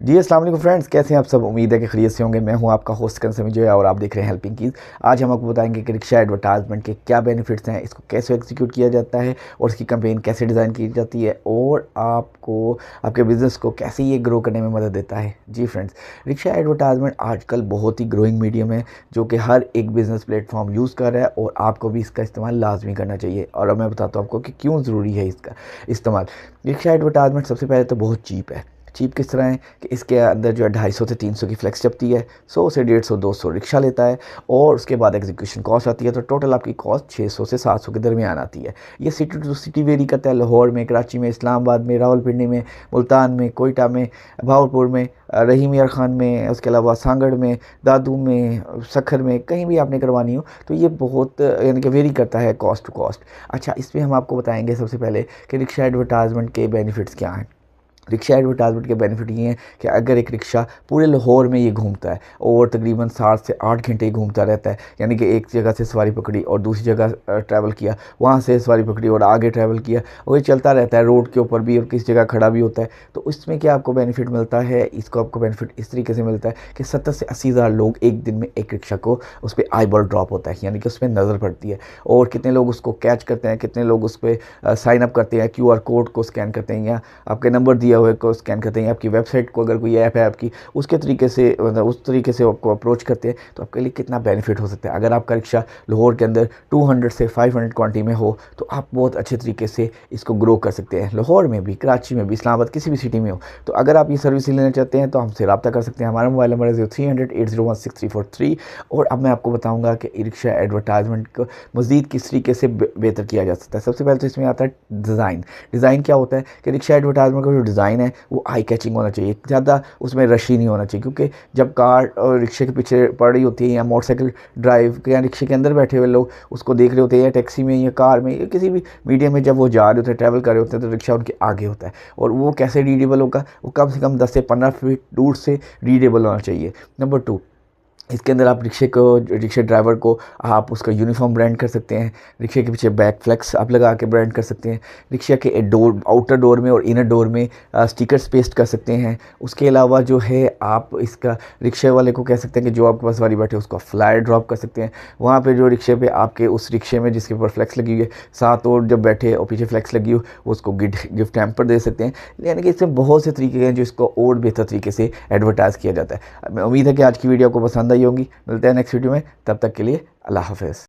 जी, अस्सलाम फ्रेंड्स। कैसे हैं आप सब? उम्मीद है कि खरीद से होंगे। मैं हूँ आपका होस्ट कंसमी जो है और आप देख रहे हैं हेल्पिंग कीज। आज हम आपको बताएँगे कि रिक्शा एडवर्टाइजमेंट के क्या बेनिफिट्स हैं, इसको कैसे एग्जीक्यूट किया जाता है और इसकी कंपेन कैसे डिज़ाइन की जाती है और आपको, आपके बिज़नेस को कैसे ये ग्रो करने में मदद देता है। जी फ्रेंड्स, रिक्शा एडवर्टाइजमेंट आजकल बहुत ही ग्रोइंग मीडियम है, जो कि हर एक बिज़नेस प्लेटफॉर्म यूज़ कर रहा है और आपको भी इसका इस्तेमाल लाजमी करना चाहिए। और अब मैं बताता हूँ आपको कि क्यों ज़रूरी है इसका इस्तेमाल। रिक्शा एडवर्टाइजमेंट सबसे पहले तो बहुत चीप है। चीप किस तरह है कि इसके अंदर जो है ढाई सौ से तीन सौ की फ्लैक्स चपती है, सौ से डेढ़ सौ, दो सौ रिक्शा लेता है और उसके बाद एग्जीक्यूशन कॉस्ट आती है तो टोटल आपकी कॉस्ट छः सौ से सात सौ के दरमियान आती है। ये सिटी टू सिटी वेरी करता है, लाहौर में, कराची में, इस्लामाबाद में, रावलपिंडी में, मुल्तान में, कोयटा में भावलपुर में, रहीम यार ख़ान में, उसके अलावा सांगड़ में, दादू में, सखर में, कहीं भी आपने करवानी हो तो ये बहुत, यानी कि वेरी करता है कॉस्ट टू कॉस्ट अच्छा इसमें हम आपको बताएँगे सबसे पहले कि रिक्शा एडवर्टाइजमेंट के बेनिफिट्स क्या हैं। रिक्शा एडवर्टाइजमेंट के बेनिफिट ये हैं कि अगर एक रिक्शा पूरे लाहौर में ये घूमता है और तकरीबन सात से आठ घंटे ही घूमता रहता है, यानी कि एक जगह से सवारी पकड़ी और दूसरी जगह ट्रैवल किया, वहाँ से सवारी पकड़ी और आगे ट्रैवल किया, और ये चलता रहता है रोड के ऊपर भी और किसी जगह खड़ा भी होता है तो इसमें क्या आपको बेनिफिट मिलता है? इसको आपको बेनिफिट इस तरीके से मिलता है कि सत्तर से अस्सी हज़ार लोग एक दिन में एक रिक्शा को उस पर आई बॉल ड्रॉप होता है, यानी कि उस पर नज़र पड़ती है, और कितने लोग उसको कैच करते हैं, कितने लोग उस पर साइन अप करते हैं क्यूआर कोड को स्कैन करते हैं, या आपके नंबर दिया हुए, को स्कैन करते हैं, आपकी वेबसाइट को अगर कोई ऐप है आपकी, उसके तरीके से मतलब उस तरीके से आपको अप्रोच करते हैं तो आपके लिए कितना बेनिफिट हो सकता है? अगर आपका रिक्शा लाहौर के अंदर 200 से 500 क्वांटिटी में हो तो आप बहुत अच्छे तरीके से इसको ग्रो कर सकते हैं। लाहौर में भी, कराची में भी, इस्लामाबाद किसी भी सिटी में हो तो अगर आप ये सर्विस लेना चाहते हैं तो हमसे रब्ता कर सकते हैं। हमारा मोबाइल नंबर है zero three hundred eight zero one six three four three और अब मैं आपको बताऊँगा कि रिक्शा एडवर्टाइजमेंट को मज़ीद किस तरीके से बेहतर किया जा सकता है। सबसे पहले तो इसमें आता है डिज़ाइन डिज़ाइन क्या होता है? कि रिक्शा एडवर्टाइजमेंट का जो डिज़ाइन है, वो आई कैचिंग होना चाहिए। ज़्यादा उसमें रशी नहीं होना चाहिए, क्योंकि जब कार और रिक्शे के पीछे पड़ रही होती है या मोटरसाइकिल ड्राइव या रिक्शे के अंदर बैठे हुए लोग उसको देख रहे होते हैं या टैक्सी में या कार में या किसी भी मीडियम में जब वो जा रहे होते हैं ट्रैवल कर रहे होते हैं तो रिक्शा उनके आगे होता है। और वो कैसे रीडेबल होगा, वो कम से कम दस से पंद्रह फीट दूर से रीडेबल होना चाहिए। नंबर टू इसके अंदर आप रिक्शे को, रिक्शे ड्राइवर को आप उसका यूनिफॉर्म ब्रांड कर सकते हैं, रिक्शे के पीछे बैक फ्लेक्स आप लगा के ब्रांड कर सकते हैं, रिक्शा के डोर, आउटर डोर में और इनर डोर में स्टिकर्स पेस्ट कर सकते हैं। उसके अलावा जो है, आप इसका रिक्शे वाले को कह सकते हैं कि जो आपके पास वाली बैठे, उसको फ्लायर ड्रॉप कर सकते हैं। वहाँ पर जो रिक्शे पर आपके उस रिक्शे में जिसके ऊपर फ्लैक्स लगी हुई है साथ और जब बैठे और पीछे फ्लैक्स लगी हो, उसको गिफ्ट गिफ्ट टैम्पर दे सकते हैं। यानी कि इसमें बहुत से तरीके हैं जो इसको और बेहतर तरीके से एडवर्टाइज़ किया जाता है। उम्मीद है कि आज की वीडियो को पसंद आई होंगी। मिलते हैं नेक्स्ट वीडियो में। तब तक के लिए अल्लाह हाफिज़।